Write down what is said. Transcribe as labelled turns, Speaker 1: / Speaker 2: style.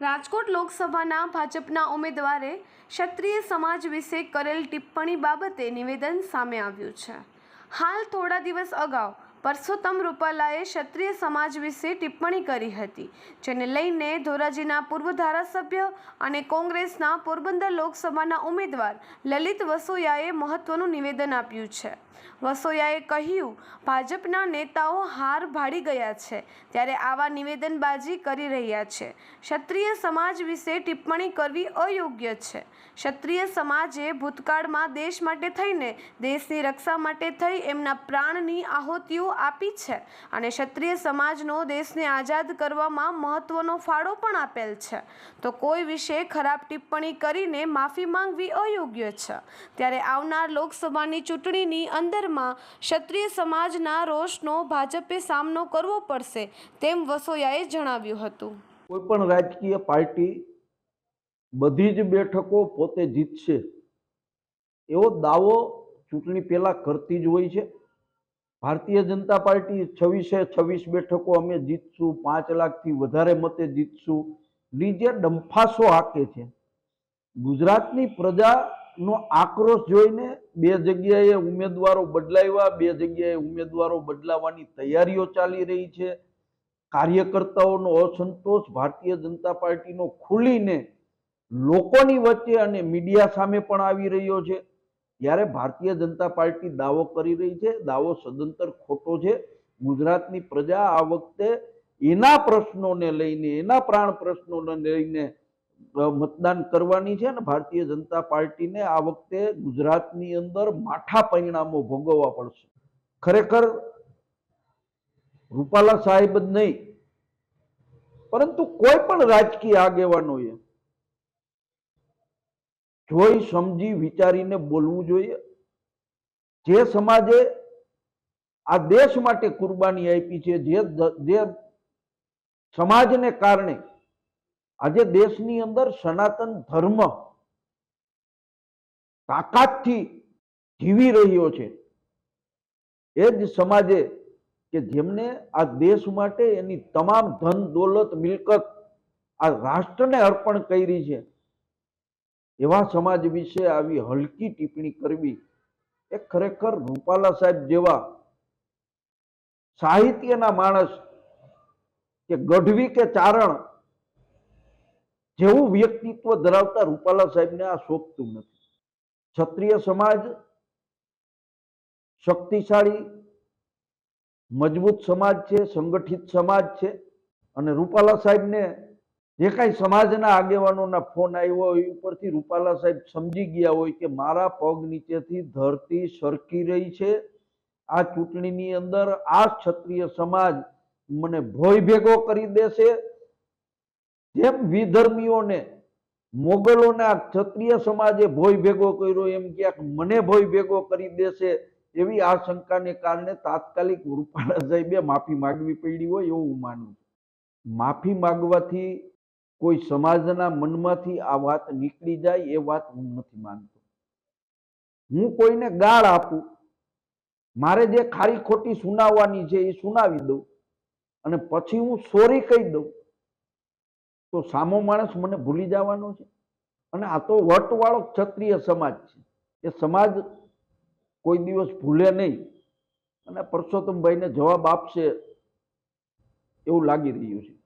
Speaker 1: રાજકોટ લોકસભાના ભાજપના ઉમેદવારે ક્ષત્રિય સમાજ વિશે કરેલ ટિપ્પણી બાબતે નિવેદન સામે આવ્યું છે. હાલ થોડા દિવસ અગાઉ પરસોત્તમ રૂપાલાએ ક્ષત્રિય સમાજ વિશે ટિપ્પણી કરી હતી, જેને લઈને ધોરાજીના પૂર્વ ધારાસભ્ય અને કોંગ્રેસના પોરબંદર લોકસભાના ઉમેદવાર લલિત વસોયાએ મહત્વનું નિવેદન આપ્યું છે. વસોયાએ કહ્યું, ભાજપના નેતાઓ હાર ભાડી ગયા છે, ત્યારે આવા નિવેદનબાજી કરી રહ્યા છે. ક્ષત્રિય સમાજ વિશે ટિપ્પણી કરવી અયોગ્ય છે. ક્ષત્રિય સમાજે ભૂતકાળમાં દેશ માટે થઈને દેશની રક્ષા માટે થઈ એમના પ્રાણની આહુતિઓ આપી છે અને ક્ષત્રિય સમાજનો દેશને આઝાદ કરવામાં મહત્વનો ફાળો પણ આપેલ છે. તો કોઈ વિશે ખરાબ ટિપ્પણી કરીને માફી માંગવી અયોગ્ય છે. ત્યારે આવનાર લોકસભાની ચૂંટણીની અંદરમાં ક્ષત્રિય સમાજના રોષનો ભાજપે સામનો કરવો પડશે તેમ વસોયાએ જણાવ્યું હતું.
Speaker 2: કોઈ પણ રાજકીય પાર્ટી બધી જ બેઠકો પોતે જીતશે એવો દાવો ચૂંટણી પહેલાં કરતી જ હોય છે. ભારતીય જનતા પાર્ટી છવ્વીસે છવ્વીસ બેઠકો અમે જીતશું, પાંચ લાખથી વધારે મતે જીતશું. ની જે ડંફાસો હાકે છે. ગુજરાતની પ્રજાનો આક્રોશ જોઈને બે જગ્યાએ ઉમેદવારો બદલાવ્યા, બે જગ્યાએ ઉમેદવારો બદલાવાની તૈયારીઓ ચાલી રહી છે. કાર્યકર્તાઓનો અસંતોષ ભારતીય જનતા પાર્ટીનો ખુલીને લોકોની વચ્ચે અને મીડિયા સામે પણ આવી રહ્યો છે. ત્યારે ભારતીય જનતા પાર્ટી દાવો કરી રહી છે. દાવો સદંતર ખોટો છે. ગુજરાતની પ્રજા આ વખતે એના પ્રશ્નોને લઈને, એના પ્રાણ પ્રશ્નોને લઈને મતદાન કરવાની છે અને ભારતીય જનતા પાર્ટીને આ વખતે ગુજરાતની અંદર માઠા પરિણામો ભોગવવા પડશે. ખરેખર રૂપાલા સાહેબ જ નહીં, પરંતુ કોઈ પણ રાજકીય આગેવાનોએ જોઈ સમજી વિચારીને બોલવું જોઈએ. જે સમાજે આ દેશ માટે કુરબાની આપી છે, જે જે સમાજને કારણે આજે દેશની અંદર સનાતન ધર્મ તાકાતથી જીવી રહ્યો છે. એ જ સમાજે કે જેમને આ દેશ માટે એની તમામ ધન, દોલત, મિલકત આ રાષ્ટ્રને અર્પણ કરી છે. એવા સમાજ વિશે આવી હલકી ટિપ્પણી કરવી એ ખરેખર રૂપાલા સાહેબ જેવા સાહિત્યના માણસ કે ગઢવી કે ચારણ જેવું વ્યક્તિત્વ ધરાવતા રૂપાલા સાહેબને આ શોભતું નથી. ક્ષત્રિય સમાજ શક્તિશાળી, મજબૂત સમાજ છે, સંગઠિત સમાજ છે અને રૂપાલા સાહેબને જે કાંઈ સમાજના આગેવાનોના ફોન આવ્યો હોય ઉપરથી રૂપાલા સાહેબ સમજી ગયા હોય કે મારા પગ નીચેથી ધરતી સરકી રહી છે. આ ચૂંટણીની અંદર આ ક્ષત્રિય સમાજ મને ભોય ભેગો કરી દેશે. જેમ વિધર્મીઓને, મોગલોના ક્ષત્રિય સમાજે ભોય ભેગો કર્યો, એમ ક્યાંક મને ભોય ભેગો કરી દેશે એવી આશંકાને કારણે તાત્કાલિક રૂપાલા સાહેબે માફી માગવી પડી હોય એવું હું માનું છું. માફી માંગવાથી કોઈ સમાજના મનમાંથી આ વાત નીકળી જાય એ વાત હું નથી માનતો. હું કોઈને ગાળ આપું. મારે જે ખારી ખોટી સુનાવવાની છે એ સુનાવી દઉં અને પછી હું સોરી કહી દઉં. તો સામો માણસ મને ભૂલી જવાનો છે અને આ તો વટવાળો ક્ષત્રિય સમાજ છે. એ સમાજ કોઈ દિવસ ભૂલે નહીં અને પરસોત્તમભાઈને જવાબ આપશે એવું લાગી રહ્યું છે.